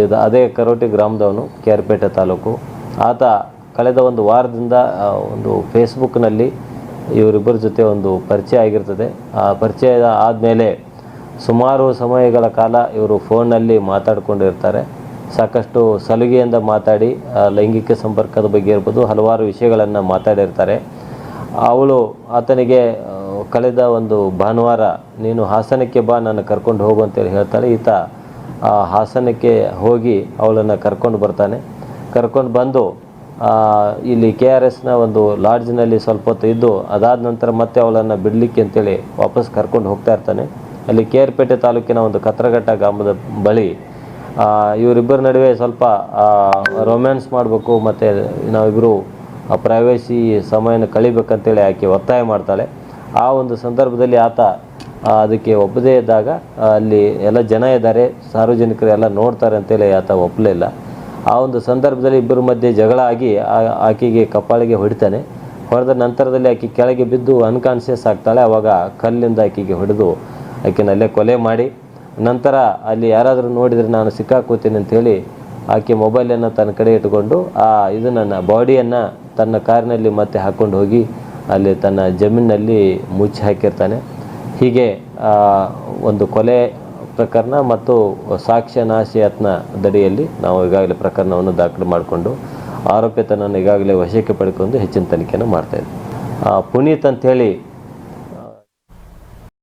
ಇದು ಅದೇ ಕರೋಟಿ ಗ್ರಾಮದವನು ಕೇರ್ಪೇಟೆ ತಾಲೂಕು. ಆತ ಕಳೆದ ಒಂದು ವಾರದಿಂದ ಒಂದು ಫೇಸ್ಬುಕ್ನಲ್ಲಿ ಇವರಿಬ್ಬರ ಜೊತೆ ಒಂದು ಪರಿಚಯ ಆಗಿರ್ತದೆ. ಆ ಪರಿಚಯ ಆದಮೇಲೆ ಸುಮಾರು ಸಮಯಗಳ ಕಾಲ ಇವರು ಫೋನ್ನಲ್ಲಿ ಮಾತಾಡಿಕೊಂಡಿರ್ತಾರೆ. ಸಾಕಷ್ಟು ಸಲುಗೆಯಿಂದ ಮಾತಾಡಿ ಲೈಂಗಿಕ ಸಂಪರ್ಕದ ಬಗ್ಗೆ ಇರ್ಬೋದು, ಹಲವಾರು ವಿಷಯಗಳನ್ನು ಮಾತಾಡಿರ್ತಾರೆ. ಅವಳು ಆತನಿಗೆ ಕಳೆದ ಒಂದು ಭಾನುವಾರ, ನೀನು ಹಾಸನಕ್ಕೆ ಬಾ, ನಾನು ಕರ್ಕೊಂಡು ಹೋಗು ಅಂತೇಳಿ ಹೇಳ್ತಾಳೆ. ಈತ ಆ ಹಾಸನಕ್ಕೆ ಹೋಗಿ ಅವಳನ್ನು ಕರ್ಕೊಂಡು ಬರ್ತಾನೆ. ಕರ್ಕೊಂಡು ಬಂದು ಇಲ್ಲಿ ಕೆ ಆರ್ ಎಸ್ನ ಒಂದು ಲಾಡ್ಜ್ನಲ್ಲಿ ಸ್ವಲ್ಪ ಹೊತ್ತು ಇದ್ದು, ಅದಾದ ನಂತರ ಮತ್ತೆ ಅವಳನ್ನು ಬಿಡಲಿಕ್ಕೆ ಅಂತೇಳಿ ವಾಪಸ್ ಕರ್ಕೊಂಡು ಹೋಗ್ತಾ ಇರ್ತಾನೆ. ಅಲ್ಲಿ ಪೇಟೆ ತಾಲೂಕಿನ ಒಂದು ಕತ್ರಘಟ್ಟ ಗ್ರಾಮದ ಬಳಿ ಇವರಿಬ್ಬರ ನಡುವೆ ಸ್ವಲ್ಪ ರೊಮ್ಯಾನ್ಸ್ ಮಾಡಬೇಕು ಮತ್ತು ನಾವಿಬ್ಬರು ಪ್ರೈವೇಸಿ ಸಮಯನ ಕಳಿಬೇಕಂತೇಳಿ ಆಕೆ ಒತ್ತಾಯ ಮಾಡ್ತಾಳೆ. ಆ ಒಂದು ಸಂದರ್ಭದಲ್ಲಿ ಆತ ಅದಕ್ಕೆ ಒಪ್ಪದೇ ಇದ್ದಾಗ ಅಲ್ಲಿ ಎಲ್ಲ ಜನ ಇದ್ದಾರೆ, ಸಾರ್ವಜನಿಕರು ಎಲ್ಲ ನೋಡ್ತಾರೆ ಅಂತೇಳಿ ಆತ ಒಪ್ಪಲಿಲ್ಲ. ಆ ಒಂದು ಸಂದರ್ಭದಲ್ಲಿ ಇಬ್ಬರ ಮಧ್ಯೆ ಜಗಳ ಆಗಿ ಆಕೆಗೆ ಕಪಾಳಿಗೆ ಹೊಡಿತಾನೆ. ಹೊಡೆದ ನಂತರದಲ್ಲಿ ಆಕೆ ಕೆಳಗೆ ಬಿದ್ದು ಅನ್ಕಾನ್ಷಿಯಸ್ ಆಗ್ತಾಳೆ. ಆವಾಗ ಕಲ್ಲಿಂದ ಆಕೆಗೆ ಹೊಡೆದು ಆಕೆನ ಅಲ್ಲೇ ಕೊಲೆ ಮಾಡಿ. ನಂತರ ಅಲ್ಲಿ ಯಾರಾದರೂ ನೋಡಿದರೆ ನಾನು ಸಿಕ್ಕಾಕೋತೀನಿ ಅಂತೇಳಿ ಆಕೆ ಮೊಬೈಲನ್ನು ತನ್ನ ಕಡೆ ಇಟ್ಟುಕೊಂಡು, ಆ ಇದನ್ನು ಬಾಡಿಯನ್ನು ತನ್ನ ಕಾರಿನಲ್ಲಿ ಮತ್ತೆ ಹಾಕ್ಕೊಂಡು ಹೋಗಿ, ಅಲ್ಲಿ ತನ್ನ ಜಮೀನಿನಲ್ಲಿ ಮುಚ್ಚಿ ಹಾಕಿರ್ತಾನೆ. ಹೀಗೆ ಒಂದು ಕೊಲೆ ಪ್ರಕರಣ ಮತ್ತು ಸಾಕ್ಷ್ಯ ಯತ್ನ ದಡಿಯಲ್ಲಿ ನಾವು ಈಗಾಗಲೇ ಪ್ರಕರಣವನ್ನು ದಾಖಲು ಮಾಡಿಕೊಂಡು ಆರೋಪಿತನನ್ನು ಈಗಾಗಲೇ ವಶಕ್ಕೆ ಪಡ್ಕೊಂಡು ಹೆಚ್ಚಿನ ತನಿಖೆಯನ್ನು ಮಾಡ್ತಾ ಇದ್ದೀವಿ. ಆ, ಪುನೀತ್ ಅಂಥೇಳಿ